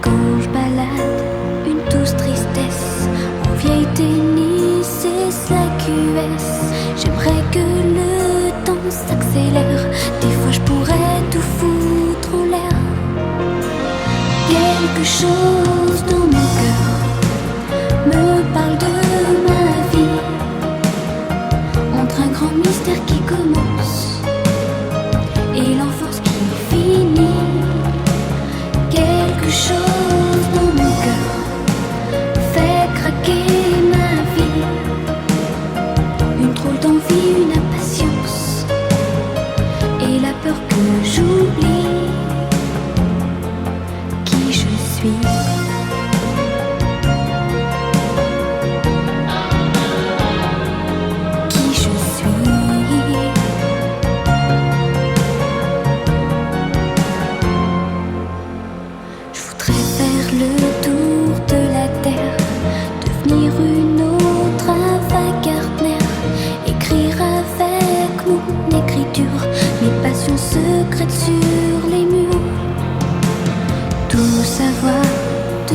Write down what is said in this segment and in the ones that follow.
Quand je balade une douce tristesse, en vieille tennis et sa QS, j'aimerais que le temps s'accélère. Des fois, je pourrais tout foutre en l'air. Quelque chose dans mon cœur me parle de ma vie, entre un grand mystère qui commence.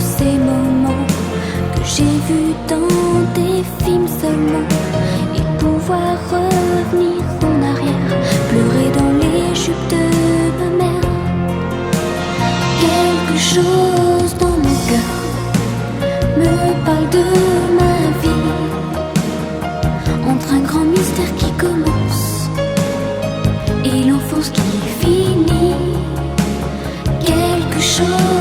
ces moments que j'ai vus dans des films seulement et pouvoir revenir en arrière, pleurer dans les jupes de ma mère. Quelque chose dans mon cœur me parle de ma vie entre un grand mystère qui commence et l'enfance qui finit. Quelque chose